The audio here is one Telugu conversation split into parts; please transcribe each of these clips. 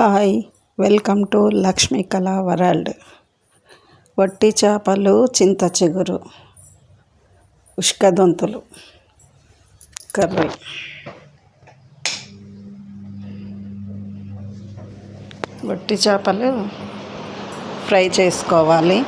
హాయ్ వెల్కమ్ టు లక్ష్మీ కళా వరల్డ్. వట్టి చేపలు చింత చిగురు ఉష్కదొంతులు కర్రీ. వట్టి చేపలు ఫ్రై చేసుకోవాలి.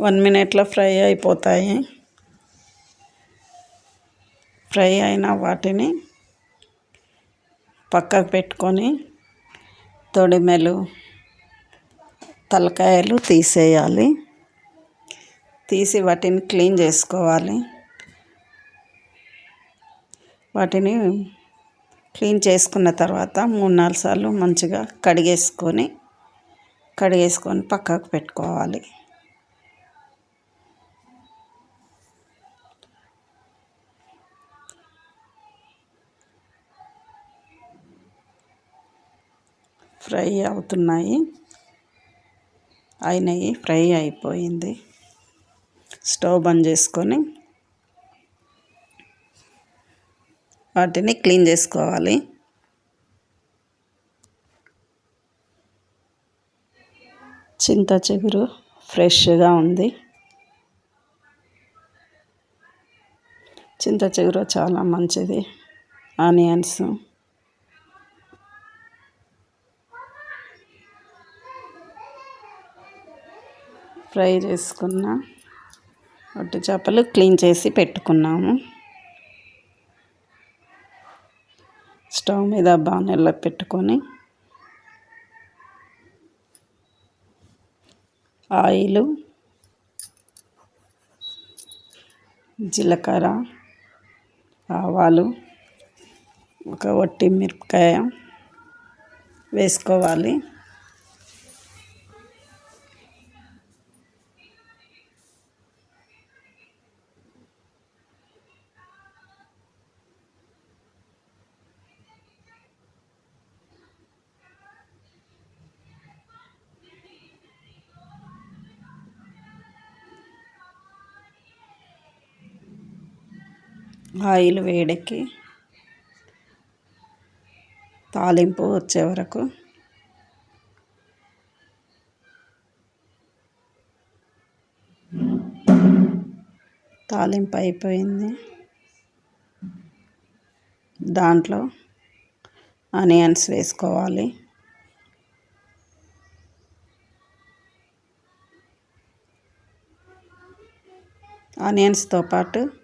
వన్ మినిట్లో ఫ్రై అయిపోతాయి. ఫ్రై అయిన వాటిని పక్కకు పెట్టుకొని తొడిమెలు తలకాయలు తీసేయాలి. తీసి వాటిని క్లీన్ చేసుకోవాలి. వాటిని క్లీన్ చేసుకున్న తర్వాత మూడు నాలుగు సార్లు మంచిగా కడిగేసుకొని కడిగేసుకొని పక్కకు పెట్టుకోవాలి. ఫ్రై అవుతున్నాయి. అయినాయి ఫ్రై అయిపోయింది. స్టవ్ బంద్ చేసుకొని వాటిని క్లీన్ చేసుకోవాలి. చింత చిగురు ఫ్రెష్గా ఉంది. చింత చిగురు చాలా మంచిది. ఆనియన్స్ ఫ్రై చేసుకున్న వట్టి చేపలు క్లీన్ చేసి పెట్టుకున్నాము. స్టవ్ మీద బాణెల్లో పెట్టుకొని ఆయిలు జీలకర్ర ఆవాలు ఒక వట్టి మిరపకాయ వేసుకోవాలి. ఆయిల్ వేడెక్కి తాలింపు వచ్చే వరకు తాలింపు అయిపోయింది. దాంట్లో ఆనియన్స్ వేసుకోవాలి. ఆనియన్స్తో పాటు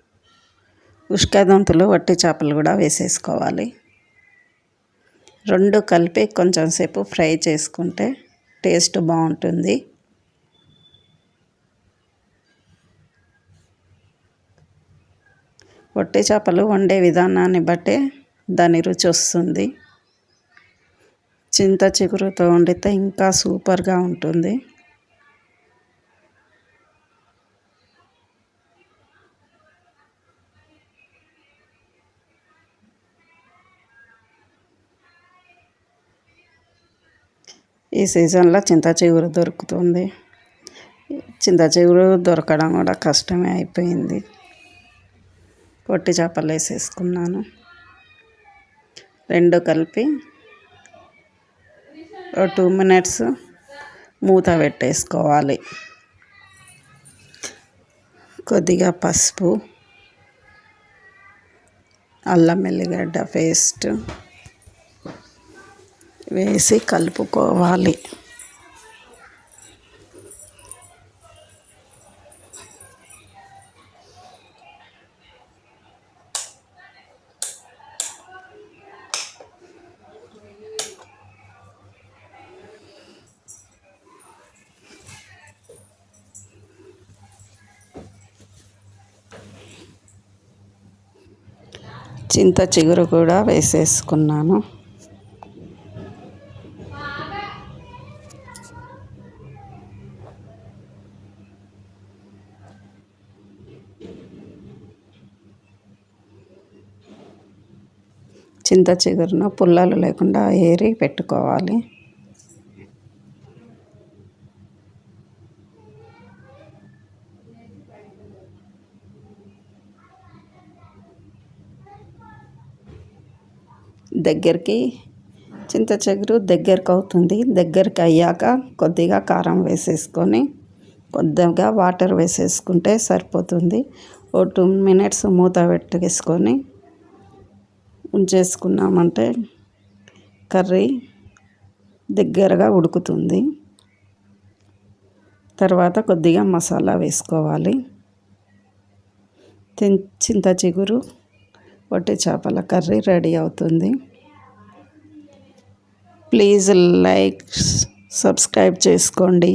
ఉష్కదంతులు వట్టి చేపలు కూడా వేసేసుకోవాలి. రెండు కలిపి కొంచెం సేపు ఫ్రై చేసుకుంటే టేస్ట్ బాగుంటుంది. వట్టి చేపలు వండే విధానాన్ని బట్టే దాని రుచి వస్తుంది. చింత చిగురుతో వండితే ఇంకా సూపర్గా ఉంటుంది. ఈ సీజన్లో చింత చిగురు దొరుకుతుంది. చింత చిగురు దొరకడం కూడా కష్టమే అయిపోయింది. పొట్టి చేపలు వేసేసుకున్నాను. రెండు కలిపి ఒక టూ మినిట్స్ మూత పెట్టేసుకోవాలి. కొద్దిగా పసుపు అల్లం ఎల్లిగడ్డ పేస్ట్ వేసి కలుపుకోవాలి. చింత చిగురు కూడా వేసేసుకున్నాను. చింత చిగురును పుల్లలు లేకుండా ఏరి పెట్టుకోవాలి. దగ్గరికి చింత చిగురు దగ్గరకు అవుతుంది దగ్గరికి అయ్యాక కొద్దిగా కారం వేసేసుకొని కొద్దిగా వాటర్ వేసేసుకుంటే సరిపోతుంది. ఓ టూ మినిట్స్ మూత పెట్టేసుకొని ఉంచేసుకున్నామంటే కర్రీ దగ్గరగా ఉడుకుతుంది. తర్వాత కొద్దిగా మసాలా వేసుకోవాలి. చింత చిగురు వట్టి చేపల కర్రీ రెడీ అవుతుంది. ప్లీజ్ లైక్ సబ్స్క్రైబ్ చేసుకోండి.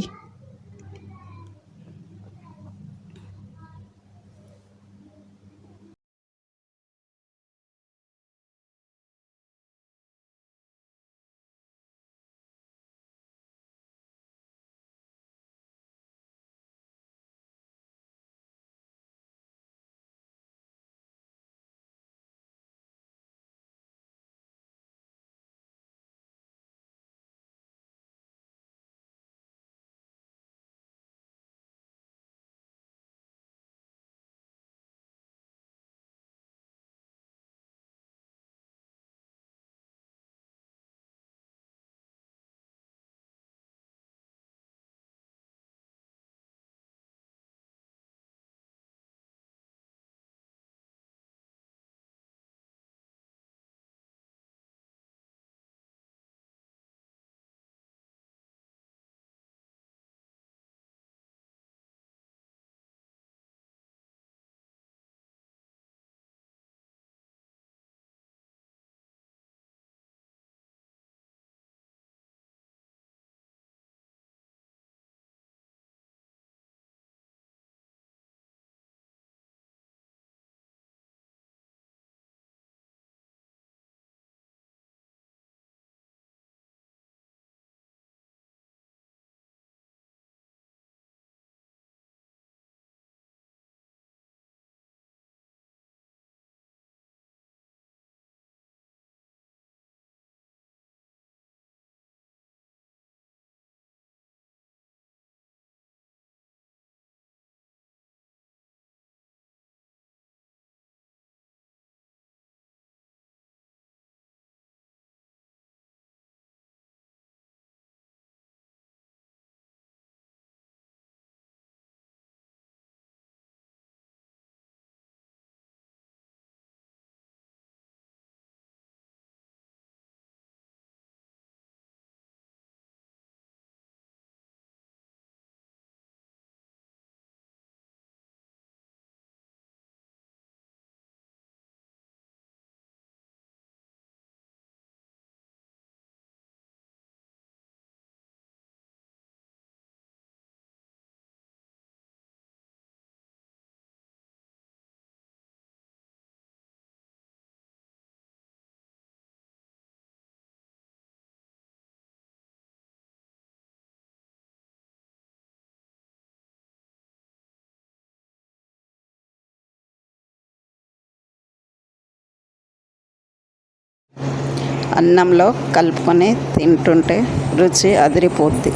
అన్నంలో కలుపుకొని తింటుంటే రుచి అదిరిపోద్ది.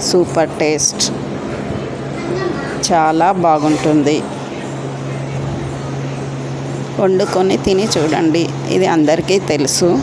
Super taste. చాలా బాగుంటుంది. వండుకొని తిని చూడండి. ఇది అందరికీ తెలుసు.